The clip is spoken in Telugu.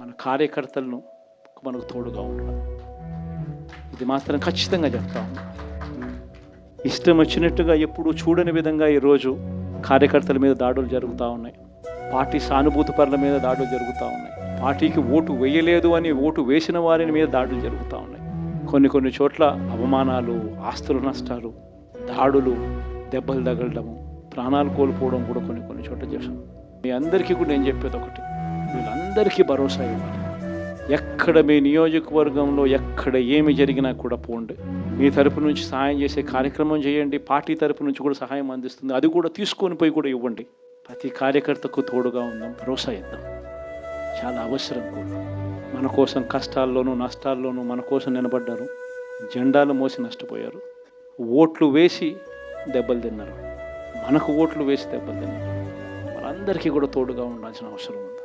మన కార్యకర్తలను మనకు తోడుగా ఉండడం ఇది మాత్రం ఖచ్చితంగా చెప్తాం ఇష్టం వచ్చినట్టుగా ఎప్పుడు చూడని విధంగా ఈరోజు కార్యకర్తల మీద దాడులు జరుగుతూ ఉన్నాయి. పార్టీ సానుభూతి పరుల మీద దాడులు జరుగుతూ ఉన్నాయి. పార్టీకి ఓటు వేయలేదు అని ఓటు వేసిన వారిని మీద దాడులు జరుగుతూ ఉన్నాయి. కొన్ని కొన్ని చోట్ల అవమానాలు ఆస్తుల నష్టాలు దాడులు దెబ్బలు తగలడము ప్రాణాలు కోల్పోవడం కూడా కొన్ని కొన్ని చోట్ల చేశాం మీ అందరికీ కూడా నేను చెప్పేది ఒకటి. వీళ్ళందరికీ భరోసా ఇవ్వాలి. ఎక్కడ మీ నియోజకవర్గంలో ఎక్కడ ఏమి జరిగినా కూడా పోండి. మీ తరపు నుంచి సహాయం చేసే కార్యక్రమం చేయండి. పార్టీ తరపు నుంచి కూడా సహాయం అందిస్తుంది. అది కూడా తీసుకొని పోయి కూడా ఇవ్వండి. ప్రతి కార్యకర్తకు తోడుగా ఉందాం భరోసా ఇద్దాం. చాలా అవసరం కూడా. మన కోసం కష్టాల్లోనూ నష్టాల్లోనూ మన కోసం నిలబడ్డారు. జెండాలు మోసి నష్టపోయారు. ఓట్లు వేసి దెబ్బలు తిన్నారు. మనకు ఓట్లు వేసి దెబ్బతిని మనందరికీ కూడా తోడుగా ఉండాల్సిన అవసరం ఉంది.